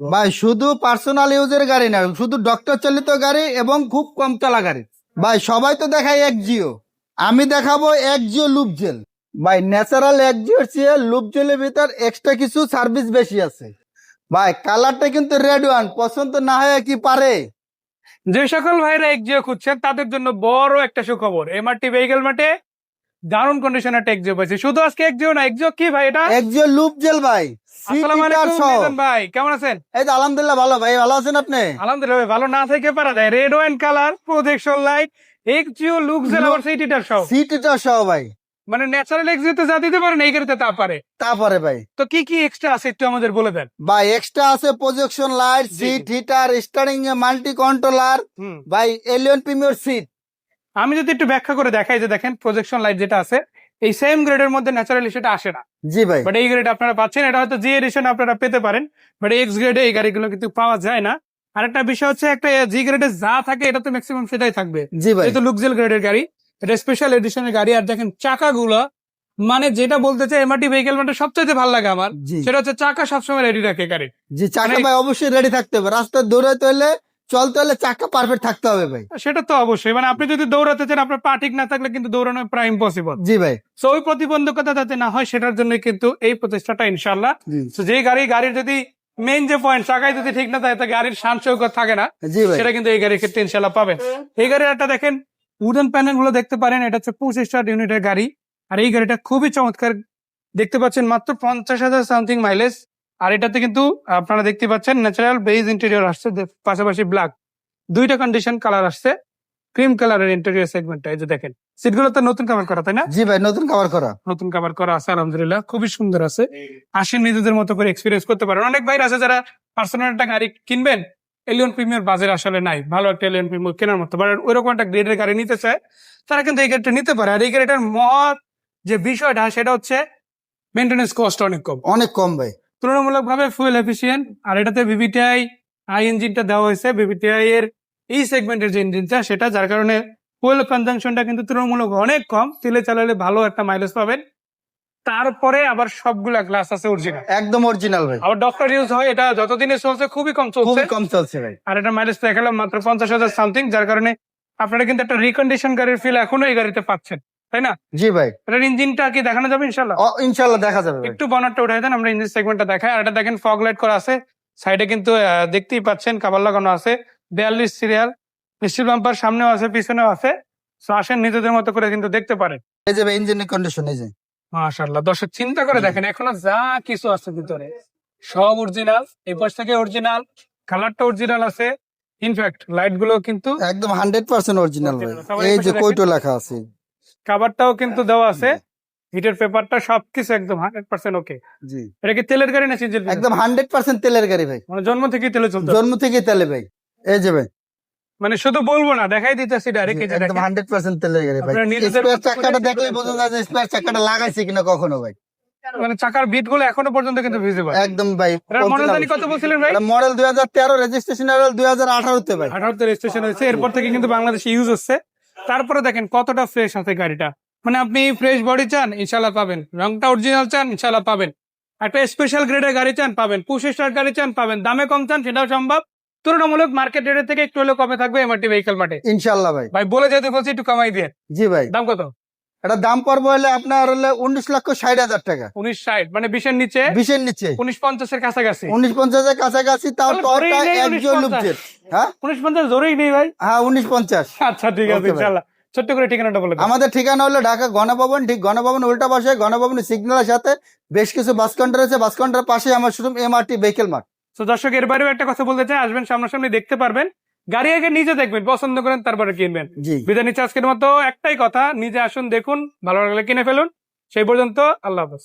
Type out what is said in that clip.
ভাই শুধু পার্সোনাল ইউজের গাড়ি না শুধু ডক্টর চালিত গাড়ি এবং খুব কম চলা গাড়ি। ভাই সবাই তো দেখায় এক জিও। আমি দেখাবো এক জিও লুপ জেল ভাই ন্যাচারাল এক জিওর চেয়ে লুপ জেলের ভিতর এক্সট্রা কিছু সার্ভিস বেশি আছে। ভাই কালারটা কিন্তু রেড ওয়ান পছন্দ না হয় কি পারে? যে সকল ভাইরা এক জিও খুঁজছেন তাদের জন্য বড় একটা সুখবর। এমআরটি ভেহিকেল মাঠে দারুণ কন্ডিশনে একটা এক্সিও পাইছি। শুধু আজকে এক্সিও না এক্সিও কি ভাই এটা? এক জিও লুপ জেল ভাই। আসসালামু আলাইকুম ভাই কেমন আছেন? এই তো আলহামদুলিল্লাহ ভালো ভাই ভালো আছেন আপনি? আলহামদুলিল্লাহ ভাই, ভালো না থেকে পারা যায়। Red wine colour projection light Axio look jail আবার সেইটিটার সহ। সিটটা সহ ভাই। মানে ন্যাচারাল যা দিতে পারেন এই গাড়িতে তা পারে। তারপরে ভাই। তো কি কি এক্সট্রা আছে একটু আমাদের বলে দেন। ভাই এক্সট্রা আছে প্রজেকশন লাইট জি। Seat heater steering multi controller ভাই এলিয়ন প্রিমিয়ার সিট আমি যদি একটু ব্যাখ্যা করে দেখাই যে দেখেন প্রজেকশন লাইট যেটা আছে এই সেম গ্রেডের মধ্যে ন্যাচারালি সেটা আসে না। জি ভাই। বাট এই গ্রেড আপনারা পাচ্ছেন এটা হয়তো জি এডিশন আপনারা পেতে পারেন বাট এক্স গ্রেডে এই গাড়িগুলো কিন্তু পাওয়া যায় না। আরেকটা বিষয় হচ্ছে একটা জি গ্রেডে যা থাকে এটা তো ম্যাক্সিমাম সেটাই থাকবে। জি ভাই। যেহেতু লুকজেল গ্রেডের গাড়ি এটা স্পেশাল এডিশনের গাড়ি আর দেখেন চাকাগুলো মানে যেটা বলতে চাই এমআরটি ভেহিকেল মানে সবচেয়ে ভালো লাগে আমার। সেটা হচ্ছে চাকা সবসময় রেডি রাখে গাড়ি জি চাকা মানে- ভাই অবশ্যই রেডি থাকতে হবে। রাস্তায় দৌড়াইতে হলে চলতে হলে চাকা পারফেক্ট থাকতে হবে ভাই। সেটা তো অবশ্যই। মানে আপনি যদি দৌড়াতে চান আপনার পা ঠিক না থাকলে কিন্তু দৌড়ানো প্রায় ইম্পসিবল জি ভাই। সো ওই প্রতিবন্ধকতা যাতে না হয় সেটার জন্য কিন্তু এই প্রচেষ্টাটা ইনশাল্লাহ যে গাড়ি গাড়ির যদি মেইন যে পয়েন্ট চাকায় যদি ঠিক না থাকে তো গাড়ির শান শৌকত থাকে না। সেটা কিন্তু এই গাড়ির ক্ষেত্রে ইনশাল্লাহ পাবেন। এই গাড়ির একটা দেখেন উডেন প্যানেলগুলো দেখতে পারেন এটা হচ্ছে পঁচিশ স্টার ইউনিটের গাড়ি। আর এই গাড়িটা খুবই চমৎকার দেখতে পাচ্ছেন মাত্র পঞ্চাশ হাজার সামথিং মাইলেজ আর এটাতে কিন্তু আপনারা দেখতে পাচ্ছেন ন্যাচারাল বেজ ইন্টেরিয়র আসছে পাশাপাশি ব্ল্যাক দুইটা কন্ডিশন কালার আসছে ক্রিম কালারের ইন্টেরিয়র সেগমেন্টটা এই যে দেখেন। সিটগুলো তো নতুন কাভার করা তাই না? জি ভাই নতুন কভার করা। নতুন কাভার করা আছে আলহামদুলিল্লাহ খুবই সুন্দর আছে। আসেন নিজেদের মতো করে এক্সপিরিয়েন্স করতে পারেন। অনেক ভাইরা আছে যারা পার্সোনাল একটা গাড়ি কিনবেন এলিয়ন প্রিমিয়ার বাজারে আসলে নাই। ভালো একটা এলিয়ন প্রিমিয়ার কেনার মতো। বাট ওইরকম একটা গ্রেডের গাড়ি নিতে চায় তারা কিন্তু এই গাড়িটা নিতে পারে। আর এই গাড়িটার মহৎ যে বিষয়টা সেটা হচ্ছে মেনটেন্যান্স কস্ট অনেক কম। অনেক কম ভাই। তুলনামূলক ভাবে ফুয়েল এফিসিয়েন্ট আর এটাতে ভিভিটিআই আই ইঞ্জিনটা দেওয়া হয়েছে। ভিভিটিআই এর এই সেগমেন্টের যে ইঞ্জিনটা সেটা যার কারণে ফুয়েল কনজাংশনটা কিন্তু তুলনামূলক অনেক কম। তেলে চালালে ভালো একটা মাইলেজ পাবেন। তারপরে আবার সবগুলা গ্লাস আছে অরিজিনাল একদম অরিজিনাল ভাই। আবার ডক্টর ইউজ হয় এটা যতদিনে চলছে খুবই কম চলছে। খুবই কম চলছে ভাই। আর এটা মাইলেজ দেখালাম মাত্র পঞ্চাশ হাজার সামথিং যার কারণে আপনারা কিন্তু একটা রিকন্ডিশন গাড়ির ফিল এখনও এই গাড়িতে পাচ্ছেন। তাই না? জি ভাই। এটার ইঞ্জিনটা কি দেখানো যাবে ইনশাল্লাহ ইনশাল্লাহ দেখা যাবে একটু বনারটা উঠাই দেন আমরা ইঞ্জিন সেগমেন্টটা দেখাই। আর এটা দেখেন ফগ লাইট করা আছে। সাইডে কিন্তু দেখতেই পাচ্ছেন কাবার লাগানো আছে। বিয়াল্লিশ সিরিয়াল স্টিল বাম্পার সামনেও আছে পিছনেও আছে। আসেন নিজেদের মতো করে কিন্তু দেখতে পারেন। এই যে ইঞ্জিনের কন্ডিশন এই যে। মাশাল্লাহ দর্শক চিন্তা করে দেখেন এখনও যা কিছু আছে ভিতরে সব অরিজিনাল এই পাশ থেকে অরিজিনাল কালারটা অরিজিনাল আছে। ইনফ্যাক্ট লাইটগুলো কিন্তু একদম হান্ড্রেড পার্সেন্ট অরিজিনাল এই যে কইটো লেখা আছে। কাভারটাও কিন্তু দেওয়া আছে। হিটের পেপারটা সবকিছু একদম হান্ড্রেড পার্সেন্ট ওকে জি। এটা কি তেলের গাড়ি না সিজেল একদম হান্ড্রেড পার্সেন্ট তেলের গাড়ি ভাই। মানে জন্ম থেকেই তেলে চলতো জন্ম থেকে তেলে ভাই। এই যে ভাই। মানে শুধু বলব না দেখাই দিতেছি ডাইরেক্ট জি, একদম হান্ড্রেড পার্সেন্ট তেলের গাড়ি ভাই। স্পেয়ার চাকাটা দেখলে বোঝা যায় যে স্পেয়ার চাকাটা লাগাইছে কিনা কখনো ভাই। মানে চাকার বিটগুলো এখনও পর্যন্ত কিন্তু ভিজিবল একদম ভাই মডেল জানি কত বলছিলেন ভাই? মডেল দুই হাজার তেরো রেজিস্ট্রেশন দুই হাজার আঠারোতে ভাই। আঠারোতে রেজিস্ট্রেশন হয়েছে এরপর থেকে কিন্তু বাংলাদেশে ইউজ হচ্ছে। তারপরে দেখেন কতটা ফ্রেশ আছে গাড়িটা। মানে আপনি ফ্রেশ বডি চান ইনশাল্লাহ পাবেন। রংটা অরিজিনাল চান ইনশাল্লাহ পাবেন। একটা স্পেশাল গ্রেডের গাড়ি চান পাবেন। পুশ স্টার গাড়ি চান পাবেন। দামে কম চান সেটাও সম্ভব। তুলনামূলক মার্কেট রেটের থেকে একটু হলেও কমে থাকবে এমআরটি ভেহিকেল মাঠে। ইনশাল্লাহ ভাই। ভাই বলে যেতে বলছি একটু কমাই দিয়ে। জি ভাই। দাম কত? এটা দাম পড়বে হলে আপনার হলে উনিশ লক্ষ ষাট হাজার টাকা। উনিশ ষাট মানে বিশের নিচে? বিশের নিচে। উনিশ পঞ্চাশের কাছাকাছি। উনিশ পঞ্চাশের কাছাকাছি তাও একজন 1950 লুপজেট হ্যাঁ? উনিশ পঞ্চাশ জরুরি নেই ভাই। হ্যাঁ উনিশ পঞ্চাশ। আচ্ছা ঠিক আছে ইনশাল্লাহ। ছোট্ট করে ঠিকানাটা বলে আমাদের ঠিকানা হলো ঢাকা গণভবন ঠিক গণভবন উল্টা পাশে গণভবন সিগন্যালের সাথে। বেশ কিছু বাস কাউন্টার আছে বাস পাশে আমার শোরুম এমআরটি ভেহিকেল মার্ট তো দর্শক এর বাইরেও একটা কথা বলতে চাই আসবেন সামনাসামনি দেখতে পারবেন। গাড়ি আগে নিজে দেখবেন পছন্দ করেন তারপরে কিনবেন। বিদায় নিচ্ছে আজকের মতো একটাই কথা নিজে আসুন দেখুন ভালো লাগলে কিনে ফেলুন। সেই পর্যন্ত আল্লাহ হাফেজ।